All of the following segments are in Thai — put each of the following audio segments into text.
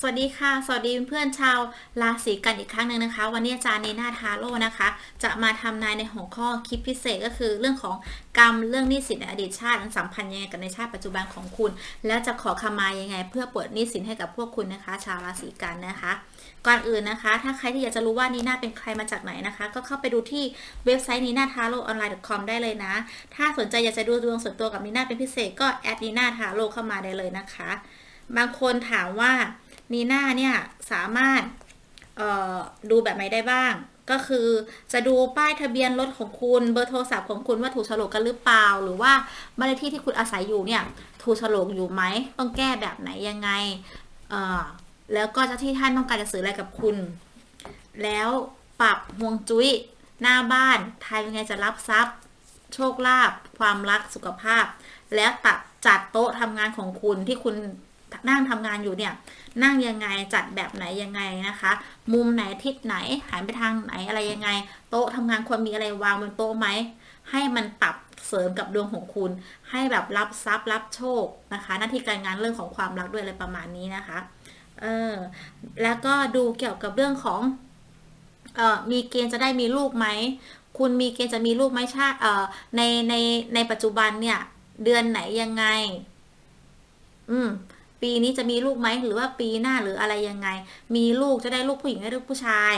สวัสดีค่ะ สวัสดีเพื่อนชาวราศีกันอีกครั้งหนึ่งนะคะ วันนี้อาจารย์นีนาทาโร่นะคะ จะมาทำนายในหัวข้อคลิปพิเศษก็คือเรื่องของกรรมเรื่องหนี้สินในอดีตชาติมันสัมพันธ์ยังไงกับในชาติปัจจุบันของคุณ แล้วจะขอขมายังไง เพื่อปลดหนี้สินให้กับพวกคุณนะคะ ชาวราศีกันนะคะก่อนอื่นนะคะ ถ้าใครที่อยากจะรู้ว่านีนาเป็นใครมาจากไหนนะคะ ก็เข้าไปดูที่เว็บไซต์นีนาทาโร่ออนไลน์ .com ได้เลยนะ ถ้าสนใจอยากจะดูดวงส่วนตัวกับนีนาเป็นพิเศษก็แอดนีนาทาโร่เข้ามาได้เลยนะคะ บางคนถามว่า นีน่าเนี่ยสามารถดูแบบไหนได้บ้าง ก็คือจะดูป้ายทะเบียนรถของคุณเบอร์โทรศัพท์ของคุณว่าถูกโฉลกกันหรือเปล่า หรือว่าบ้านเลขที่ที่คุณอาศัยอยู่เนี่ยถูกโฉลกอยู่ไหมต้องแก้แบบไหนยังไงแล้วก็เจ้าที่ท่านต้องการจะสื่ออะไรกับคุณ แล้วปรับฮวงจุ้ยหน้าบ้านทายยังไงจะรับทรัพย์ โชคลาภความรักสุขภาพ แล้วตัดจัดโต๊ะทำงานของคุณที่คุณ นั่งทำงานอยู่เนี่ย นั่งยังไงจัดแบบไหนยังไงนะคะ มุมไหนทิศไหนหันไปทางไหนอะไรยังไง โต๊ะทำงานควรมีอะไรวางบนโต๊ะไหมให้มันปรับเสริมกับดวงของคุณ ให้แบบรับทรัพย์รับโชคนะคะ หน้าที่การงานเรื่องของความรักด้วยอะไรประมาณนี้นะคะเออแล้วก็ดูเกี่ยวกับเรื่องของเอ่อมีเกณฑ์จะได้มีลูกไหมคุณมีเกณฑ์จะมีลูกไหมชาเอ่อในในในปัจจุบันเนี่ย เดือนไหนยังไง อืม ปีนี้จะมีลูกไหมหรือว่าปีหน้าหรืออะไรยังไง มีลูกจะได้ลูกผู้หญิงได้ลูกผู้ชาย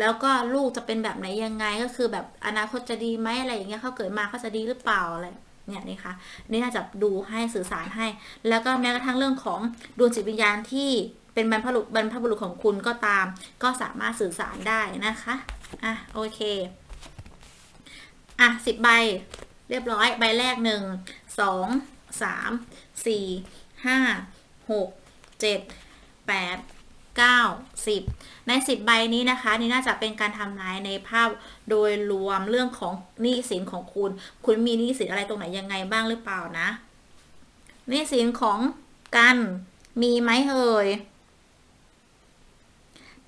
แล้วก็ลูกจะเป็นแบบไหนยังไงก็คือแบบอนาคตจะดีไหมอะไรอย่างเงี้ยเขาเกิดมาเขาจะดีหรือเปล่าอะไรเนี่ยนี่ค่ะนี่น่าจะดูให้สื่อสารให้ แล้วก็แม้กระทั่งเรื่องของดวงจิตวิญญาณที่เป็นบรรพบุรุษบรรพบุรุษของคุณก็ตาม ก็สามารถสื่อสารได้นะคะอะโอเคอะสิบใบเรียบร้อยใบแรกหนึ่งสองสามสี่ห้า หกเจ็ดแปดเก้าสิบในสิบใบนี้นะคะนี่น่าจะเป็นการทำนายในภาพโดยรวมเรื่องของหนี้สินของคุณ คุณมีหนี้สินอะไรตรงไหนยังไงบ้างหรือเปล่านะหนี้สินของกันมีไหมเอ่ย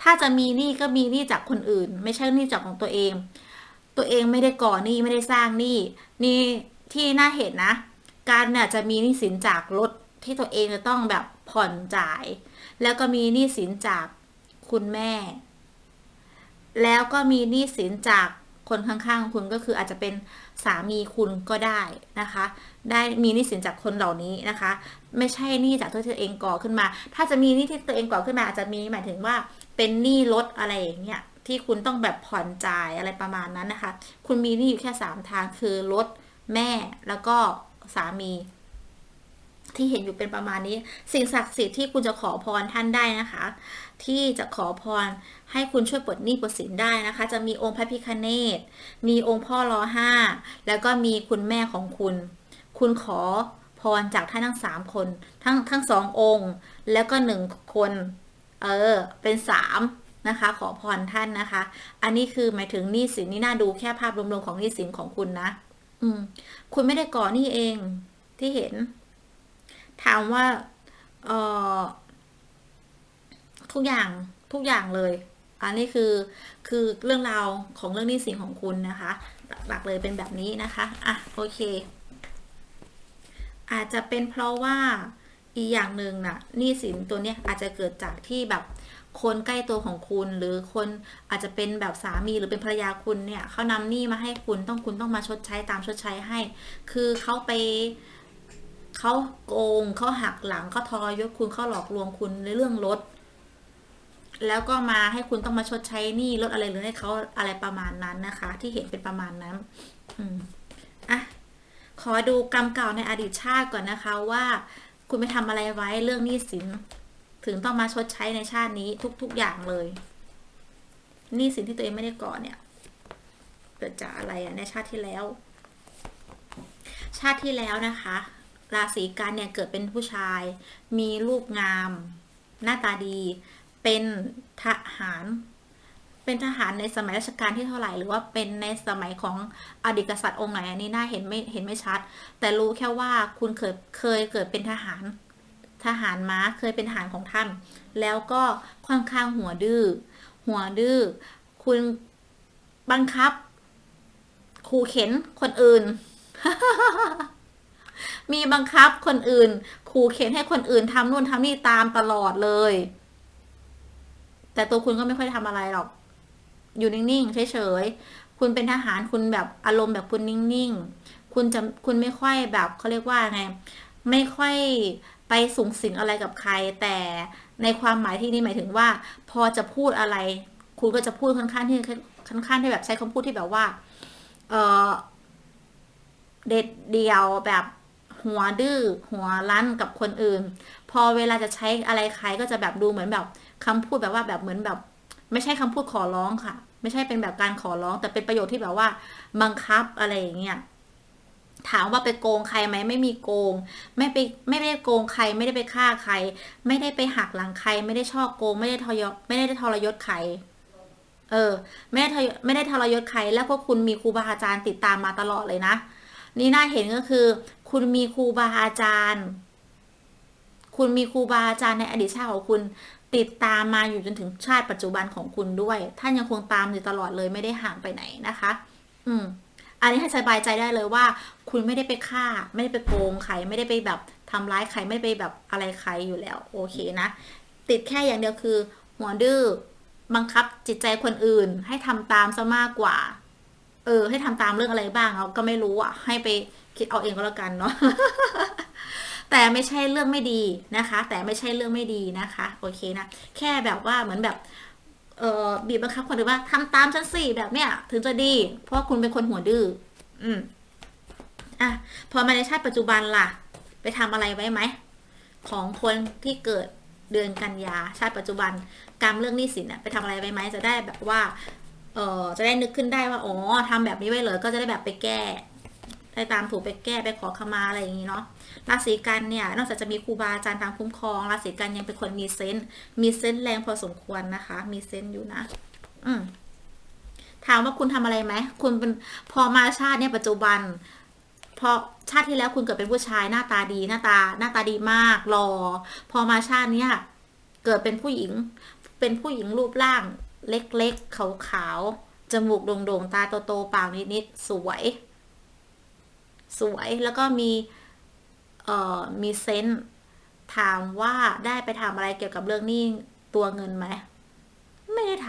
ถ้าจะมีหนี้ก็มีหนี้จากคนอื่น ไม่ใช่หนี้จากของตัวเอง ตัวเองไม่ได้ก่อหนี้ไม่ได้สร้างหนี้นี่ที่น่าเห็นนะ การเนี่ยจะมีหนี้สินจากรถที่ตัวเองจะต้องแบบ ผ่อนจ่าย แล้วก็มีหนี้สินจากคุณแม่ แล้วก็มีหนี้สินจากคนข้างๆคุณก็คืออาจจะเป็นสามีคุณก็ได้นะคะ ได้มีหนี้สินจากคนเหล่านี้นะคะ ไม่ใช่หนี้จากตัวเองก่อขึ้นมา ถ้าจะมีหนี้ที่ตัวเองก่อขึ้นมาอาจจะมีหมายถึงว่าเป็นหนี้รถอะไรอย่างเงี้ยที่คุณต้องแบบผ่อนจ่ายอะไรประมาณนั้นนะคะ คุณมีหนี้อยู่แค่สามทางคือรถแม่แล้วก็สามี ที่เห็นอยู่เป็นประมาณนี้ สิ่งศักดิ์สิทธิ์ที่คุณจะขอพรท่านได้นะคะ ที่จะขอพรให้คุณช่วยปลดหนี้ปลดสินได้นะคะ จะมีองค์พระพิคเนตมีองค์พ่อรอห้าแล้วก็มีคุณแม่ของคุณ คุณขอพรจากท่านทั้งสามคน ทั้งทั้งสององค์ แล้วก็หนึ่งคน เออ เป็นสามนะคะ ขอพรท่านนะคะ อันนี้คือหมายถึงหนี้สินนี่น่าดูแค่ภาพรวมๆของหนี้สินของคุณนะ อืม คุณไม่ได้ก่อหนี้เองที่เห็น ถามว่าเออทุกอย่างทุกอย่างเลย อันนี้คือคือเรื่องราวของเรื่องนี้สินของคุณนะคะ หลักๆเลยเป็นแบบนี้นะคะอะโอเค อาจจะเป็นเพราะว่าอีกอย่างหนึ่งน่ะหนี้สินตัวเนี้ยอาจจะเกิดจากที่แบบคนใกล้ตัวของคุณหรือคนอาจจะเป็นแบบสามีหรือเป็นภรรยาคุณเนี่ยเขานำหนี้มาให้คุณต้องคุณต้องมาชดใช้ตามชดใช้ให้ คือเขาไป เขาโกงเขาหักหลังเขาทรยศคุณเขาหลอกลวงคุณในเรื่องรถ แล้วก็มาให้คุณต้องมาชดใช้หนี้ลดอะไรหรือให้เขาอะไรประมาณนั้นนะคะ ที่เห็นเป็นประมาณนั้น อืมอะขอดูกรรมเก่าในอดีตชาติก่อนนะคะว่า คุณไปทำอะไรไว้เรื่องหนี้สิน ถึงต้องมาชดใช้ในชาตินี้ทุก ๆอย่างเลยหนี้สินที่ตัวเองไม่ได้ก่อเนี่ยเกิดจากอะไรอะในชาติที่แล้ว ชาติที่แล้วนะคะ ราศีกันเนี่ยเกิดเป็นผู้ชาย มีรูปงาม หน้าตาดี เป็นทหาร เป็นทหารในสมัยรัชกาลที่เท่าไหร่ หรือว่าเป็นในสมัยของอดีตกษัตริย์องค์ไหนอันนี้น่าเห็นไม่เห็นไม่ชัด แต่รู้แค่ว่าคุณเคยเคยเกิดเป็นทหาร ทหารม้าเคยเป็นทหารของท่าน แล้วก็ค่อนข้างหัวดื้อ หัวดื้อ คุณบังคับขู่เข็นคนอื่น มีบังคับคนอื่นขู่เข็นให้คนอื่นทำนู่นทำนี่ตามตลอดเลย แต่ตัวคุณก็ไม่ค่อยทำอะไรหรอก อยู่นิ่งๆเฉยๆคุณเป็นทหารคุณแบบอารมณ์แบบคุณนิ่งๆคุณจะคุณไม่ค่อยแบบเขาเรียกว่าไงไม่ค่อยไปสูงสิงอะไรกับใคร แต่ในความหมายที่นี่หมายถึงว่า พอจะพูดอะไร คุณก็จะพูดค่อนข้างที่ค่อนข้างที่แบบใช้คำพูดที่แบบว่า เออเด็ดเดียวแบบ หัวดื้อหัวรั้นกับคนอื่น พอเวลาจะใช้อะไรใครก็จะแบบดูเหมือนแบบคำพูดแบบว่าแบบเหมือนแบบ ไม่ใช่คำพูดขอร้องค่ะ ไม่ใช่เป็นแบบการขอร้อง แต่เป็นประโยชน์ที่แบบว่า บังคับอะไรอย่างเงี้ยถามว่าไปโกงใครไหมไม่มีโกง ไม่ไปไม่ได้โกงใคร ไม่ได้ไปฆ่าใคร ไม่ได้ไปหักหลังใคร ไม่ได้ช่อโกง ไม่ได้ทยไม่ได้ทรยศใครเออ ไม่ได้ทไม่ได้ทรยศใคร แล้วพวกคุณมีครูบาอาจารย์ติดตามมาตลอดเลยนะ นี่น่าเห็นก็คือ คุณมีครูบาอาจารย์ คุณมีครูบาอาจารย์ในอดีตชาติของคุณติดตามมาอยู่จนถึงชาติปัจจุบันของคุณด้วย ท่านยังคงตามอยู่ตลอดเลยไม่ได้ห่างไปไหนนะคะ อืม อันนี้ให้สบายใจได้เลยว่า คุณไม่ได้ไปฆ่า ไม่ได้ไปโกงใครไม่ได้ไปแบบทำร้ายใครไม่ไปแบบอะไรใครอยู่แล้ว โอเคนะ ติดแค่อย่างเดียวคือ หัวดื้อบังคับจิตใจคนอื่นให้ทำตามซะมากกว่า เออ ให้ทำตามเรื่องอะไรบ้างเราก็ไม่รู้อะ ให้ไปคิดเอาเองก็แล้วกันเนาะแต่ไม่ใช่เรื่องไม่ดีนะคะ แต่ไม่ใช่เรื่องไม่ดีนะคะ โอเคนะ แค่แบบว่าเหมือนแบบเออบีบบังคับคนอื่นว่าทำตามฉันสิแบบเนี้ยถึงจะดี เพราะว่าคุณเป็นคนหัวดื้ออืมอะพอมาในชาติปัจจุบันล่ะ ไปทำอะไรไว้ไหมของคนที่เกิดเดือนกันยาชาติปัจจุบันกรรมเรื่องหนี้สินอะไปทำอะไรไว้ไหมจะได้แบบว่า เออจะได้นึกขึ้นได้ว่าอ๋อทำแบบนี้ไว้เลยก็จะได้แบบไปแก้ได้ตามถูกไปแก้ไปขอขมาอะไรอย่างนี้เนาะราศีกันเนี่ยนอกจากจะมีครูบาอาจารย์ตามคุ้มครองราศีกันยังเป็นคนมีเซนต์มีเซนต์แรงพอสมควรนะคะ มีเซนต์อยู่นะ อืมถามว่าคุณทำอะไรไหมคุณเป็นพอมาชาติเนี่ยปัจจุบันพอชาติที่แล้วคุณเกิดเป็นผู้ชายหน้าตาดีหน้าตา หน้าตาดีมากหล่อพอมาชาติเนี้ยเกิดเป็นผู้หญิง เป็นผู้หญิงรูปร่าง เล็กๆ ขาวๆ จมูกโด่งๆ ตาโตๆ ปากนิดๆ สวย สวยแล้วก็มี เอ่อ มีเซนต์ถามว่าได้ไปทำอะไรเกี่ยวกับเรื่องนี้ตัวเงินไหม ไม่ได้ท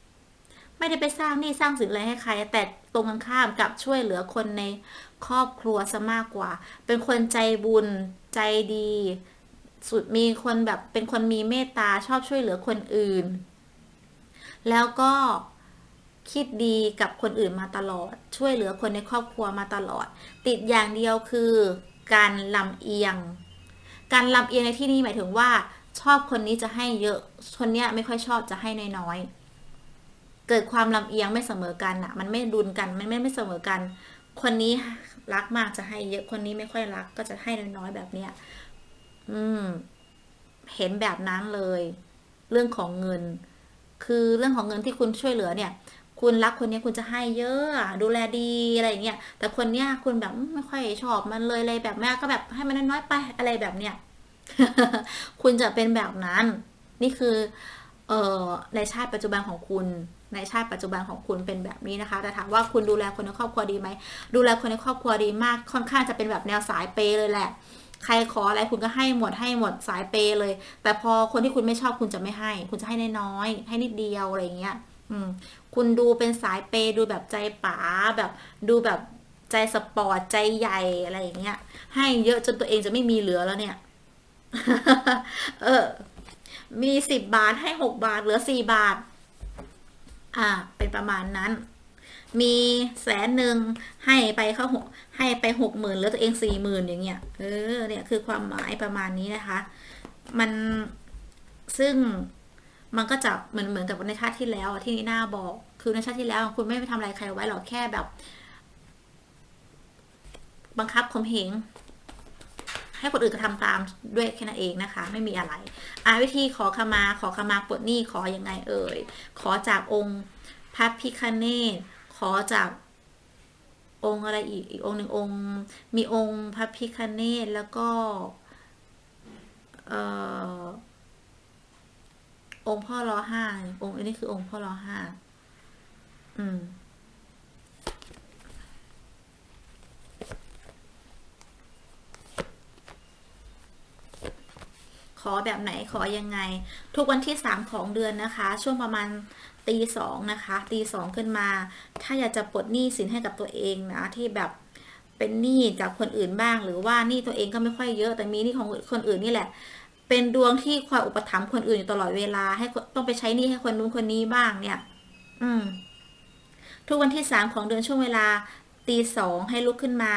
ำไม่ได้ไปสร้างหนี้สร้างสินอะไรให้ใคร แต่ตรงกันข้ามกับช่วยเหลือคนในครอบครัวซะมากกว่า เป็นคนใจบุญใจดี สุดมีคนแบบเป็นคนมีเมตตาชอบช่วยเหลือคนอื่น แล้วก็คิดดีกับคนอื่นมาตลอด ช่วยเหลือคนในครอบครัวมาตลอด ติดอย่างเดียวคือการลำเอียง การลำเอียงในที่นี้หมายถึงว่า ชอบคนนี้จะให้เยอะ คนเนี้ยไม่ค่อยชอบจะให้น้อยๆ เกิดความลำเอียงไม่เสมอกันอะมันไม่ดุลกัน มันไม่ไม่เสมอกัน คนนี้รักมากจะให้เยอะ คนนี้ไม่ค่อยรักก็จะให้น้อยๆ แบบเนี้ย อืม เห็นแบบนั้นเลย เรื่องของเงิน คือเรื่องของเงินที่คุณช่วยเหลือเนี่ย คุณรักคนนี้คุณจะให้เยอะดูแลดีอะไรอย่างเงี้ยแต่คนเนี้ยคุณแบบไม่ค่อยชอบมันเลยเลยแบบแม่ก็แบบให้มันน้อยๆไปอะไรแบบเนี้ยคุณจะเป็นแบบนั้น นี่คือเอ่อในชาติปัจจุบันของคุณ ในชาติปัจจุบันของคุณเป็นแบบนี้นะคะ แต่ถามว่าคุณดูแลคนในครอบครัวดีไหม ดูแลคนในครอบครัวดีมาก ค่อนข้างจะเป็นแบบแนวสายเปย์เลยแหละ ใครขออะไรคุณก็ให้หมดให้หมดสายเปย์เลย แต่พอคนที่คุณไม่ชอบคุณจะไม่ให้ คุณจะให้น้อยๆให้นิดเดียวอะไรอย่างเงี้ยอืมคุณดูเป็นสายเปย์ดูแบบใจป๋าแบบดูแบบใจสปอร์ตใจใหญ่อะไรอย่างเงี้ย ให้เยอะจนตัวเองจะไม่มีเหลือแล้วเนี่ย เออ มีสิบบาทให้หกบาทเหลือสี่บาท อ่า เป็นประมาณนั้น มีแสนหนึ่งให้ไปเขาหกให้ไปหกหมื่นแล้วตัวเองสี่หมื่นอย่างเงี้ยเออเนี่ยคือความหมายประมาณนี้นะคะ มันซึ่งมันก็จะเหมือนเหมือนกับในชาติที่แล้วที่นีน่าบอก คือในชาติที่แล้วคุณไม่ไปทำอะไรใครไว้หรอกแค่แบบ บังคับข่มเหงให้คนอื่นกระทำตามด้วยแค่นั้นเองนะคะ ไม่มีอะไรอาวิธีขอขมาขอขมาปลดหนี้ขออยังไงเอ่ยขอจากองค์พระพิคเนต ขอจากองค์อะไรอีกอีกองค์หนึ่งองค์ มีองค์พระพิคเนตแล้วก็เอ่อองค์พ่อรอห้าองค์อันนี้คือองค์พ่อรอห้าอืม ขอแบบไหนขอยังไง ทุกวันที่ 3 ของเดือนนะคะ ช่วงประมาณตีสองนะคะตีสองขึ้นมา ถ้าอยากจะปลดหนี้สินให้กับตัวเองนะที่แบบเป็นหนี้จากคนอื่นบ้าง หรือว่าหนี้ตัวเองก็ไม่ค่อยเยอะ แต่มีหนี้ของคนอื่นนี่แหละ เป็นดวงที่คอยอุปถัมภ์คนอื่นอยู่ตลอดเวลา ให้ต้องไปใช้หนี้ให้คนนู้นคนนี้บ้างเนี่ย อืมทุกวันที่สามของเดือนช่วงเวลา ตีสองให้ลุกขึ้นมา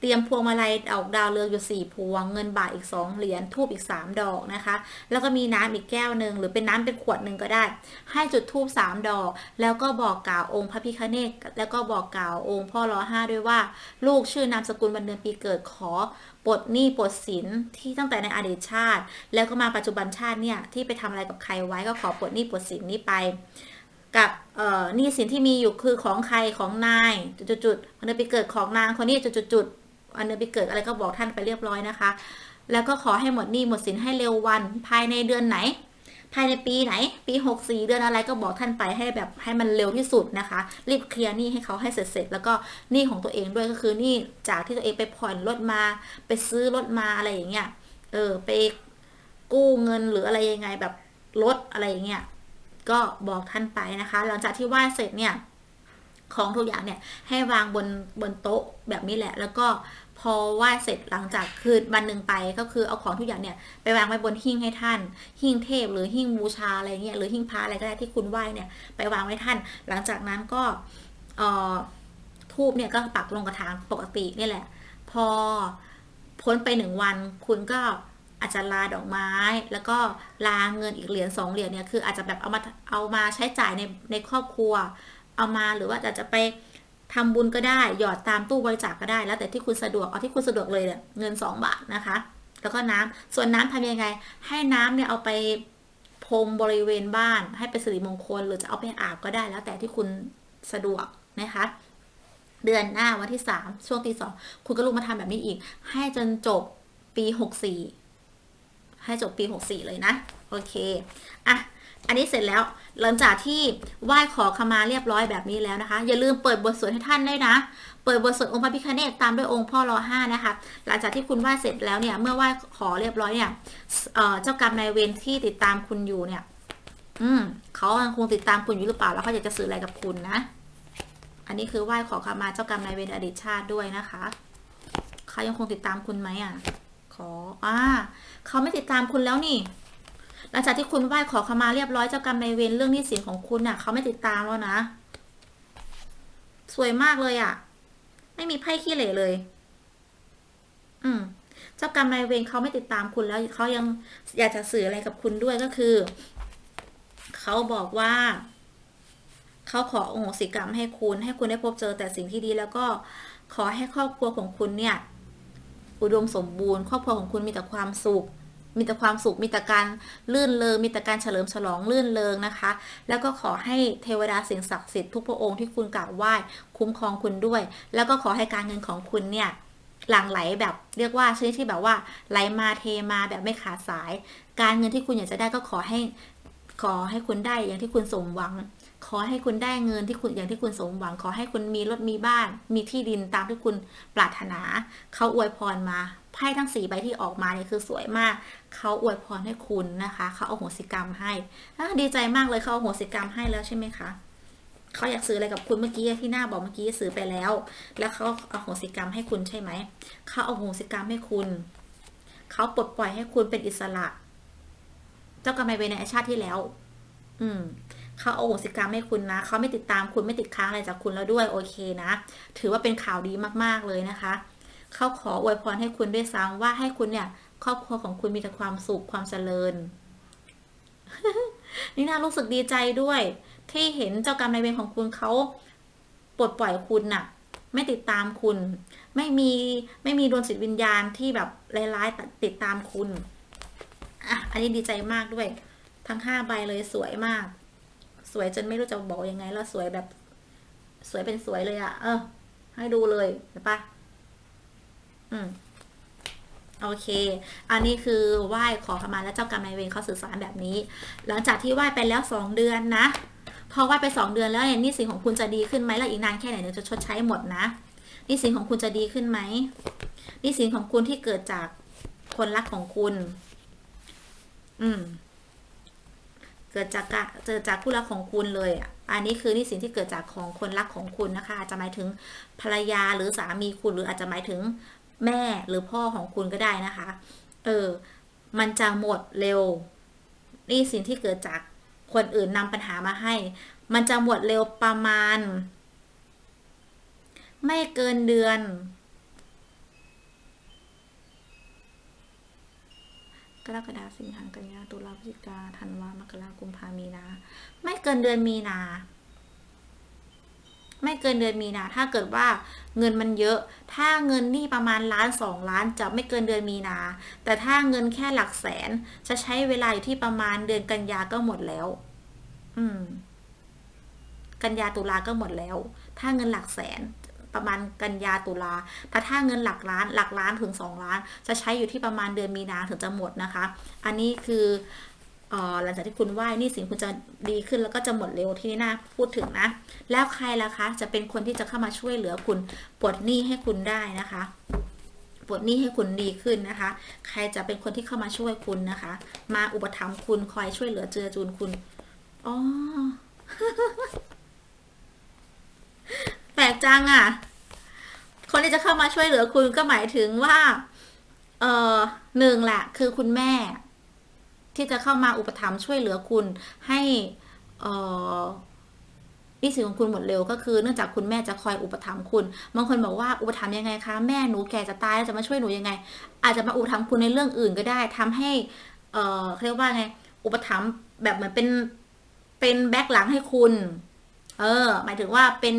เตรียมพวงมาลัยดอกดาวเรืองอยู่สี่พวง เงินบาทอีกสองเหรียญทูบอีกสามดอกนะคะ แล้วก็มีน้ำอีกแก้วหนึ่งหรือเป็นน้ำเป็นขวดหนึ่งก็ได้ ให้จุดทูบสามดอก แล้วก็บอกกล่าวองค์พระพิฆเนศแล้วก็บอกกล่าวองค์พ่อรอห้าด้วยว่า ลูกชื่อนามสกุลวันเดือนปีเกิดขอปลดหนี้ปลดสินที่ตั้งแต่ในอดีตชาติ แล้วก็มาปัจจุบันชาติเนี่ยที่ไปทำอะไรกับใครไว้ก็ขอปลดหนี้ปลดสินนี้ไป กับ เอ่อนี้สินที่มีอยู่คือของใครของนายจุดๆวันเดือนปีเกิดของนางคนนี้จุดๆวันเดือนปีเกิดอะไรก็บอกท่านไปเรียบร้อยนะคะ แล้วก็ขอให้หมดหนี้หมดสินให้เร็ววันภายในเดือนไหน ภายในปีไหน ปี 64 เดือนอะไรก็บอกท่านไปให้แบบให้มันเร็วที่สุดนะคะ รีบเคลียร์หนี้ให้เขาให้เสร็จๆแล้วก็หนี้ของตัวเองด้วยก็คือหนี้จากที่ตัวเองไปผ่อนรถมา ไปซื้อรถมาอะไรอย่างเงี้ยเออไปกู้เงินหรืออะไรยังไงแบบรถอะไรอย่างเงี้ย ก็บอกท่านไปนะคะ หลังจากที่ไหว้เสร็จเนี่ยของทุกอย่างเนี่ยให้วางบนบนโต๊ะแบบนี้แหละ แล้วก็พอไหว้เสร็จหลังจากคืนวันหนึ่งไปก็คือเอาของทุกอย่างเนี่ยไปวางไว้บนหิ้งให้ท่าน หิ้งเทพหรือหิ้งบูชาอะไรเงี้ยหรือหิ้งพระอะไรก็ได้ที่คุณไหว้เนี่ยไปวางไว้ท่าน หลังจากนั้นก็อ่อทูบเนี่ยก็ปักลงกระถางปกตินี่แหละ พอพ้นไปหนึ่งวันคุณก็ อาจจะลาดอกไม้ แล้วก็ลาเงินอีกเหรียญสองเหรียญเนี่ยคืออาจจะแบบเอามาเอามาใช้จ่ายในในครอบครัว เอามาหรือว่าอาจจะไปทำบุญก็ได้ หยอดตามตู้บริจาคก็ได้ แล้วแต่ที่คุณสะดวกเอาที่คุณสะดวกเลยเนี่ยเงิน 2 บาทนะคะ แล้วก็น้ำส่วนน้ำทำยังไง ให้น้ำเนี่ยเอาไปพรมบริเวณบ้าน ให้เป็นสิริมงคล หรือจะเอาไปอาบก็ได้ แล้วแต่ที่คุณสะดวกนะคะเดือนหน้าวันที่ 3 ช่วงตีสองคุณก็ลุกมาทำแบบนี้อีก ให้จนจบปี 64 ให้จบปี 64 เลยนะ โอเค อะ อันนี้เสร็จแล้ว หลังจากที่ไหว้ขอขมาเรียบร้อยแบบนี้แล้วนะคะ อย่าลืมเปิดบทสวดให้ท่านด้วยนะ เปิดบทสวดองค์พระพิฆเนศตามด้วยองค์พ่อรอห้านะคะ หลังจากที่คุณไหว้เสร็จแล้วเนี่ย เมื่อไหว้ขอเรียบร้อยเนี่ยเจ้ากรรมนายเวรที่ติดตามคุณอยู่เนี่ย อืมเขายังคงติดตามคุณอยู่หรือเปล่า แล้วเขาอยากจะสื่ออะไรกับคุณนะ อันนี้คือไหว้ขอขมาเจ้ากรรมนายเวรอดีตชาติด้วยนะคะ เขายังคงติดตามคุณไหมอะ ขอ อ่า เขาไม่ติดตามคุณแล้วนี่ หลังจากที่คุณไหว้ขอขมาเรียบร้อยเจ้ากรรมนายเวรเรื่องนี้สินของคุณน่ะเขาไม่ติดตามแล้วนะ สวยมากเลยอะ่ะ ไม่มีไพ่ขี้เหร่เลย อืมเจ้ากรรมนายเวรเขาไม่ติดตามคุณแล้วเขายังอยากจะสื่ออะไรกับคุณด้วยก็คือเขาบอกว่าเขาขอโอโหสิกรรมให้คุณ ให้คุณได้พบเจอแต่สิ่งที่ดีแล้วก็ขอให้ครอบครัวของคุณเนี่ย อุดมสมบูรณ์ ครอบครัวของคุณมีแต่ความสุข มีแต่ความสุข มีแต่การลื่นเลงมีแต่การเฉลิมฉลองลื่นเลงนะคะ แล้วก็ขอให้เทวดาสิ่งศักดิ์สิทธิ์ทุกพระองค์ที่คุณกราบไหว้คุ้มครองคุณด้วย แล้วก็ขอให้การเงินของคุณเนี่ยหลั่งไหลแบบเรียกว่าชนิดที่แบบว่าไหลมาเทมาแบบไม่ขาดสาย การเงินที่คุณอยากจะได้ก็ขอให้ขอให้คุณได้อย่างที่คุณสมหวัง ขอให้คุณได้เงินที่คุณอย่างที่คุณสมหวัง ขอให้คุณมีรถมีบ้าน มีที่ดินตามที่คุณปรารถนา เขาอวยพรมาไพ่ทั้งสี่ใบที่ออกมาเนี่ยคือสวยมาก เขาอวยพรให้คุณนะคะ เขาเอาโหสิกรรมให้ดีใจมากเลยเขาเอาโหสิกรรมให้แล้วใช่ไหมคะเขาอยากซื้ออะไรกับคุณเมื่อกี้ที่หน้าบอกเมื่อกี้ซื้อไปแล้ว แล้วเขาเอาโหสิกรรมให้คุณใช่ไหมเขาเอาโหสิกรรมให้คุณเขาปลดปล่อยให้คุณเป็นอิสระ เจ้ากรรมนายเวรในชาติที่แล้ว อืม เขาเอโหสิกรรมให้คุณนะเขาไม่ติดตามคุณไม่ติดค้างอะไรจากคุณแล้วด้วยโอเคนะ ถือว่าเป็นข่าวดีมากๆเลยนะคะเขาขออวยพรให้คุณด้วยซ้ำว่าให้คุณเนี่ย ครอบครัวของคุณมีแต่ความสุขความเจริญนี่น่ารู้สึกดีใจด้วย ที่เห็นเจ้ากรรมนายเวรของคุณเขาปลดปล่อยคุณน่ะ ไม่ติดตามคุณ ไม่มีไม่มีดวงจิตวิญญาณที่แบบร้ายๆติดตามคุณอะอันนี้ดีใจมากด้วย ทั้งห้าใบเลยสวยมาก สวยจนไม่รู้จะบอกยังไง แล้วสวยแบบ สวยเป็นสวยเลยอะ่ะเออ ให้ดูเลยเห็นปะอืมโอเค อันนี้คือไหว้ขอขมาแล้วเจ้ากรรมนายเวรเขาสื่อสารแบบนี้ หลังจากที่ไหว้ไปแล้วสองเดือนนะ พอไหว้ไปสองเดือนแล้วเนี่ยนี่สินของคุณจะดีขึ้นไหมแล้วอีกนานแค่ไหนถึงจะชดใช้หมดนะนี่สินของคุณจะดีขึ้นไหมนี่สินของคุณที่เกิดจากคนรักของคุณ อืม เกิดจากเกิดจากผู้รักของคุณเลยอะอันนี้คือนี่สินที่เกิดจากของคนรักของคุณนะคะอาจจะหมายถึงภรรยาหรือสามีคุณหรืออาจจะหมายถึงแม่หรือพ่อของคุณก็ได้นะคะ เออ มันจะหมดเร็ว นี่สินที่เกิดจากคนอื่นนำปัญหามาให้ มันจะหมดเร็วประมาณ ไม่เกินเดือน กรกฎาคมสิงหากันยาตุลาพฤศจิกาธันวามกรากุมภามีนา ไม่เกินเดือนมีนา ไม่เกินเดือนมีนา ถ้าเกิดว่าเงินมันเยอะ ถ้าเงินนี่ประมาณล้านสองล้านจะไม่เกินเดือนมีนา แต่ถ้าเงินแค่หลักแสนจะใช้เวลาอยู่ที่ประมาณเดือนกันยาก็หมดแล้ว อืม กันยาตุลาก็หมดแล้ว ถ้าเงินหลักแสน ประมาณกันยาตุลาแต่ถ้าเงินหลักล้านหลักล้านถึง 2 ล้าน จะใช้อยู่ที่ประมาณเดือนมีนาถึงจะหมดนะคะ อันนี้คือหลังจากที่คุณไหว้นี่สินคุณจะดีขึ้นแล้วก็จะหมดเร็วที่นี่นะพูดถึงนะ แล้วใครล่ะคะจะเป็นคนที่จะเข้ามาช่วยเหลือคุณปลดหนี้ให้คุณได้นะคะปลดหนี้ให้คุณดีขึ้นนะคะ ใครจะเป็นคนที่เข้ามาช่วยคุณนะคะ มาอุปถัมภ์คุณคอยช่วยเหลือเจือจูนคุณอ๋อ แปลกจังอะ คนที่จะเข้ามาช่วยเหลือคุณก็หมายถึงว่า เออหนึ่งแหละคือคุณแม่ ที่จะเข้ามาอุปถัมภ์ช่วยเหลือคุณให้เออนี่สิของคุณหมดเร็วก็คือเนื่องจากคุณแม่จะคอยอุปถัมภ์คุณบางคนบอกว่าอุปถัมภ์ยังไงคะแม่หนูแก่จะตายแล้วจะมาช่วยหนูยังไง อาจจะมาอุปถัมภ์คุณในเรื่องอื่นก็ได้ทำให้ เออเขาเรียกว่าไง อุปถัมภ์แบบเหมือนเป็นเป็นแบ็คหลังให้คุณ เออ หมายถึงว่าเป็น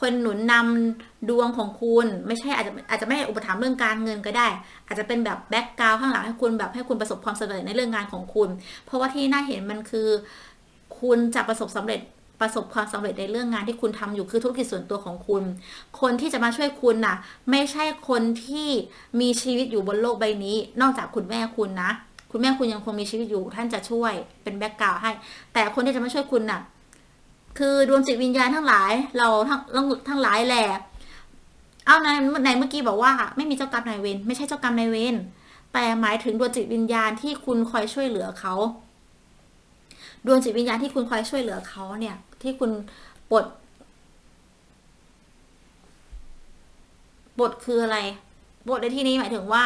คนหนุนนำดวงของคุณ ไม่ใช่อาจจะอาจจะไม่ให้อุปถัมภ์เรื่องการเงินก็ได้ อาจจะเป็นแบบแบ็กกราวข้างหลังให้คุณแบบให้คุณประสบความสำเร็จในเรื่องงานของคุณ เพราะว่าที่น่าเห็นมันคือ คุณจะประสบสำเร็จประสบความสำเร็จในเรื่องงานที่คุณทำอยู่คือธุรกิจส่วนตัวของคุณ คนที่จะมาช่วยคุณน่ะ ไม่ใช่คนที่มีชีวิตอยู่บนโลกใบนี้ นอกจากคุณแม่คุณนะ คุณแม่คุณยังคงมีชีวิตอยู่ท่านจะช่วยเป็นแบ็กกราวให้ แต่คนที่จะมาช่วยคุณน่ะ คือดวงจิตวิญญาณทั้งหลาย เราทั้งทั้งหลายแหละเอาในในเมื่อกี้บอกว่า ไม่มีเจ้ากรรมนายเวรไม่ใช่เจ้ากรรมนายเวรแต่หมายถึงดวงจิตวิญญาณที่คุณคอยช่วยเหลือเขา ดวงจิตวิญญาณที่คุณคอยช่วยเหลือเขาเนี่ย ที่คุณปลดบทคืออะไร บทในที่นี้หมายถึงว่า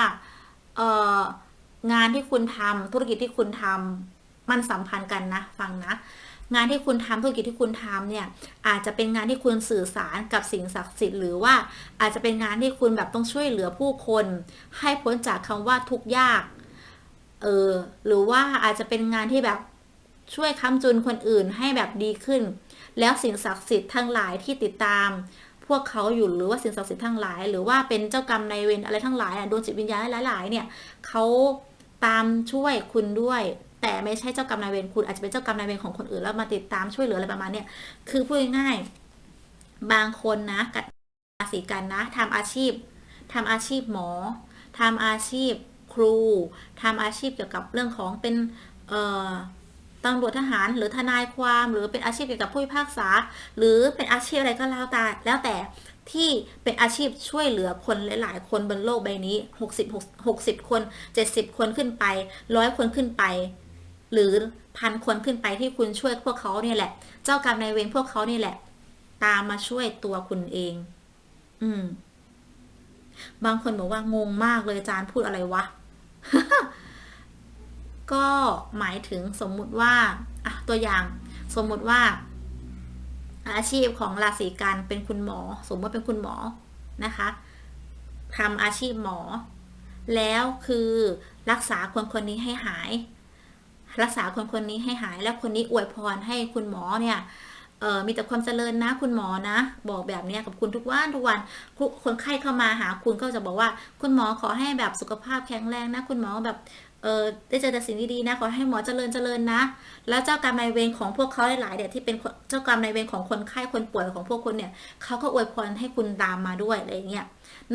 เอองานที่คุณทำธุรกิจที่คุณทำมันสัมพันธ์กันนะ ฟังนะ งานที่คุณทำธุรกิจที่คุณทำเนี่ยอาจจะเป็นงานที่คุณสื่อสารกับสิ่งศักดิ์สิทธิ์หรือว่าอาจจะเป็นงานที่คุณแบบต้องช่วยเหลือผู้คน ให้พ้นจากคำว่าทุกข์ยากเออหรือว่าอาจจะเป็นงานที่แบบช่วยค้ำจุนคนอื่นให้แบบดีขึ้น แล้วสิ่งศักดิ์สิทธิ์ทั้งหลายที่ติดตาม พวกเขาอยู่หรือว่าสิ่งศักดิ์สิทธิ์ทั้งหลาย หรือว่าเป็นเจ้ากรรมนายเวรอะไรทั้งหลายอะดวงจิตวิญญาณหลาย ๆ เนี่ยเขาตามช่วยคุณด้วย แต่ไม่ใช่เจ้ากรรมนายเวรคุณอาจจะเป็นเจ้ากรรมนายเวรของคนอื่นแล้วมาติดตามช่วยเหลืออะไรประมาณเนี้ยคือพูดง่ายๆบางคนนะกับราศีกันนะทำอาชีพทำอาชีพหมอทำอาชีพครูทำอาชีพเกี่ยวกับเรื่องของเป็นเอ่อตำรวจทหารหรือทนายความหรือเป็นอาชีพเกี่ยวกับผู้พิพากษา หรือเป็นอาชีพอะไรก็แล้วแต่แล้วแต่ที่เป็นอาชีพช่วยเหลือคนหลาย ๆ คนบนโลกใบนี้ 60 60 คน 70 คนขึ้นไปร้อยคนขึ้นไป หรือพันคนขึ้นไปที่คุณช่วยพวกเขาเนี่ยแหละ เจ้ากรรมนายเวรพวกเขาเนี่ยแหละ ตามมาช่วยตัวคุณเอง อืม บางคนบอกว่างงมากเลยอาจารย์พูดอะไรวะ ก็หมายถึงสมมุติว่าอะตัวอย่าง สมมุติว่า อาชีพของราศีกันเป็นคุณหมอ สมมติว่าเป็นคุณหมอนะคะทำอาชีพหมอ แล้วคือรักษาคนคนนี้ให้หาย รักษาคนคนนี้ให้หายแล้วคนนี้อวยพรให้คุณหมอเนี่ยเออมีแต่ความเจริญนะคุณหมอนะ บอกแบบเนี้ยกับคุณทุกวันทุกวันคนไข้เข้ามาหาคุณก็จะบอกว่า คุณหมอขอให้แบบสุขภาพแข็งแรงนะ คุณหมอแบบเออได้เจอแต่สิ่งดีๆนะขอให้หมอเจริญเจริญนะ แล้วเจ้ากรรมนายเวรของพวกเขาหลายๆเดี๋ยที่เป็นเจ้ากรรมนายเวรของคนไข้คนป่วยของพวกคุณเนี่ยเขาก็อวยพรให้คุณตามมาด้วยอะไรเงี้ย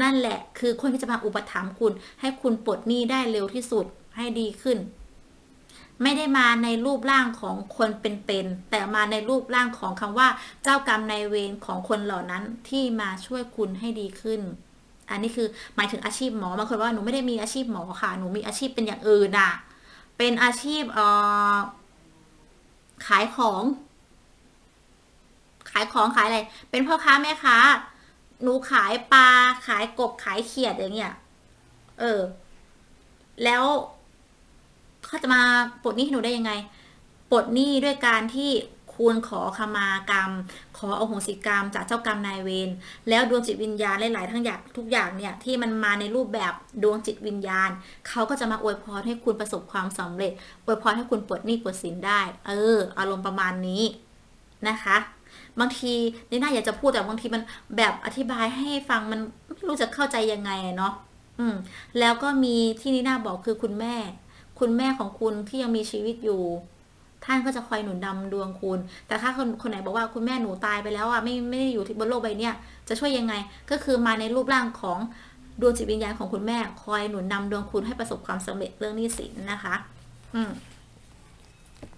นั่นแหละคือคนที่จะมาอุปถัมภ์คุณให้คุณปลดหนี้ได้เร็วที่สุดให้ดีขึ้น ไม่ได้มาในรูปร่างของคนเป็นๆแต่มาในรูปร่างของคำว่า เจ้ากรรมนายเวรของคนเหล่านั้นที่มาช่วยคุณให้ดีขึ้น อันนี้คือหมายถึงอาชีพหมอบางคนว่าหนูไม่ได้มีอาชีพหมอค่ะ หนูมีอาชีพเป็นอย่างอื่นน่ะเป็นอาชีพเอ่อขายของ ขายของขายอะไร เป็นพ่อค้าแม่ค้า หนูขายปลาขายกบขายเขียดอย่างเงี้ย เออ แล้ว เขาจะมาปลดหนี้ให้หนูได้ยังไงปลดหนี้ด้วยการที่คุณขอขมากรรม ขออโหสิกรรม จากเจ้ากรรมนายเวรแล้วดวงจิตวิญญาณหลาย ๆ ทั้งอย่างทุกอย่างเนี่ยที่มันมาในรูปแบบดวงจิตวิญญาณ เขาก็จะมาอวยพรให้คุณประสบความสำเร็จอวยพรให้คุณปลดหนี้ปลดสินได้ เออ อารมณ์ประมาณนี้นะคะ บางทีนี่น่าอยากจะพูดแต่บางทีมันแบบอธิบายให้ฟังมันไม่รู้จะเข้าใจยังไงเนาะอืมแล้วก็มีที่นี่น่าบอกคือคุณแม่ คุณแม่ของคุณที่ยังมีชีวิตอยู่ ท่านก็จะคอยหนุนนำดวงคุณ แต่ถ้าคนคนไหนบอกว่าคุณแม่หนูตายไปแล้วอะไม่ไม่ได้อยู่ที่บนโลกใบนี้จะช่วยยังไง ก็คือมาในรูปร่างของดวงจิตวิญญาณของคุณแม่คอยหนุนนำดวงคุณให้ประสบความสำเร็จเรื่องนี้สินนะคะ อืม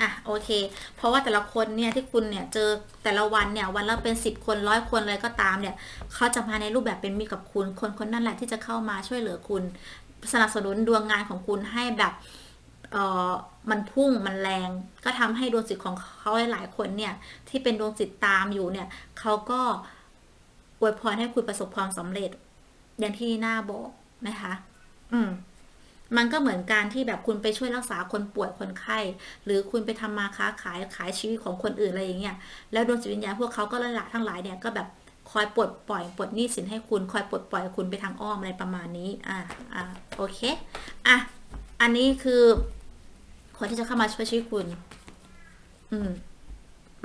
อะโอเค เพราะว่าแต่ละคนเนี่ยที่คุณเนี่ยเจอแต่ละวันเนี่ยวันละเป็นสิบคนร้อยคนอะไรก็ตามเนี่ยเขาจะมาในรูปแบบเป็นมิตรกับคุณ คนคนนั่นแหละที่จะเข้ามาช่วยเหลือคุณ สนับสนุนดวงงานของคุณให้แบบ มันพุ่งมันแรง ก็ทำให้ดวงจิตของเขาหลายๆคนเนี่ย ที่เป็นดวงจิตตามอยู่เนี่ยเขาก็อวยพรให้คุณประสบความสำเร็จ อย่างที่หน้าบอกนะคะ อืมมันก็เหมือนการที่แบบคุณไปช่วยรักษาคนป่วยคนไข้ หรือคุณไปทำมาค้าขายขายชีวิตของคนอื่นอะไรอย่างเงี้ยแล้วดวงจิตวิญญาณพวกเขาก็ละละทั้งหลายเนี่ยก็แบบคอยปลดปล่อยปลดหนี้สินให้คุณ คอยปลดปล่อยคุณไปทางอ้อมอะไรประมาณนี้ อ่าอ่าโอเค อะ อันนี้คือ คนที่จะเข้ามาช่วยชีวิตคุณ อืม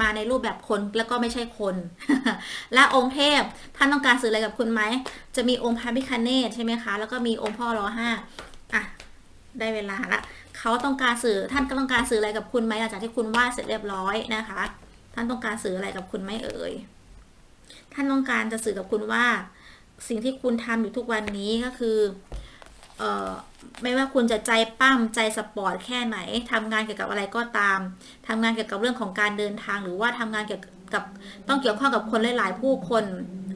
มาในรูปแบบคนแล้วก็ไม่ใช่คน และองค์เทพ ท่านต้องการสื่ออะไรกับคุณไหม จะมีองค์พระพิคเนตใช่ไหมคะ แล้วก็มีองค์พ่อรอห้าอะ ได้เวลาละเขาต้องการสื่อ ท่านก็ต้องการสื่ออะไรกับคุณไหมหลังจากที่คุณไหว้เสร็จเรียบร้อยนะคะ ท่านต้องการสื่ออะไรกับคุณไหมเอ่ย ท่านต้องการจะสื่อกับคุณว่า สิ่งที่คุณทำอยู่ทุกวันนี้ก็คือ เอ่อ ไม่ว่าคุณจะใจปั้มใจสปอร์ตแค่ไหนทำงานเกี่ยวกับอะไรก็ตามทำงานเกี่ยวกับเรื่องของการเดินทาง หรือว่าทำงานเกี่ยวกับต้องเกี่ยวข้องกับคนหลาย ๆ ผู้คน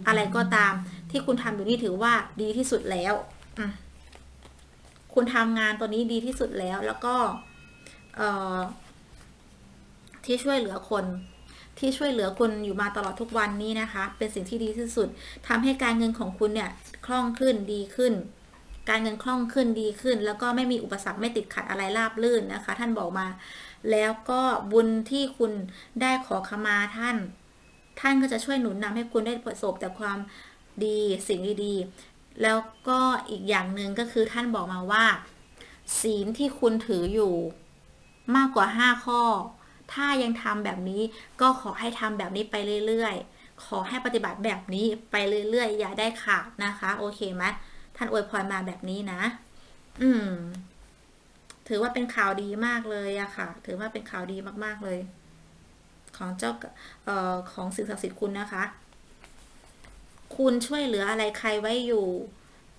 อะไรก็ตาม ที่คุณทำอยู่นี่ถือว่าดีที่สุดแล้วอคุณทำงานตัวนี้ดีที่สุดแล้ว แล้วก็เอที่ช่วยเหลือคนที่ช่วยเหลือคนอยู่มาตลอดทุกวันนี้นะคะ เป็นสิ่งที่ดีที่สุดทำให้การเงินของคุณเนี่ยคล่องขึ้นดีขึ้น การเงินคล่องขึ้นดีขึ้น แล้วก็ไม่มีอุปสรรคไม่ติดขัดอะไรราบลื่นนะคะ ท่านบอกมา แล้วก็บุญที่คุณได้ขอขมาท่าน ท่านก็จะช่วยหนุนนำให้คุณได้ประสบแต่ความดีสิ่งดีๆ แล้วก็อีกอย่างหนึ่งก็คือท่านบอกมาว่า ศีลที่คุณถืออยู่มากกว่า 5 ข้อ ถ้ายังทำแบบนี้ก็ขอให้ทำแบบนี้ไปเรื่อยๆ ขอให้ปฏิบัติแบบนี้ไปเรื่อยๆ อย่าได้ขาดนะคะ โอเคไหม ท่านอวยพรมาแบบนี้นะ อืม ถือว่าเป็นข่าวดีมากเลยอะค่ะ ถือว่าเป็นข่าวดีมากๆเลย ของเจ้าเอ่อของสิ่งศักดิ์สิทธิ์คุณนะคะ คุณช่วยเหลืออะไรใครไว้อยู่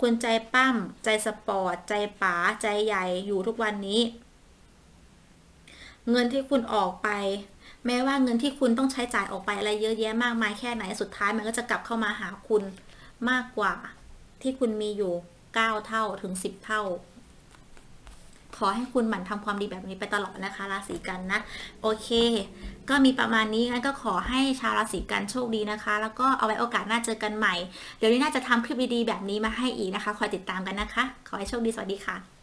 คุณใจปั้ม ใจสปอร์ต ใจป๋า ใจใหญ่อยู่ทุกวันนี้ เงินที่คุณออกไปแม้ว่าเงินที่คุณต้องใช้จ่ายออกไปอะไรเยอะแยะมากมายแค่ไหนสุดท้ายมันก็จะกลับเข้ามาหาคุณมากกว่า ที่คุณมีอยู่ 9 เท่าถึง 10 เท่า ขอให้คุณหมั่นทำความดีแบบนี้ไปตลอดนะคะ ราศีกันนะ โอเค ก็มีประมาณนี้งั้นก็ขอให้ชาวราศีกันโชคดีนะคะ แล้วก็เอาไว้โอกาสหน้าเจอกันใหม่ เดี๋ยวนี้น่าจะทำคลิปดีๆแบบนี้มาให้อีกนะคะ คอยติดตามกันนะคะ ขอให้โชคดีสวัสดีค่ะ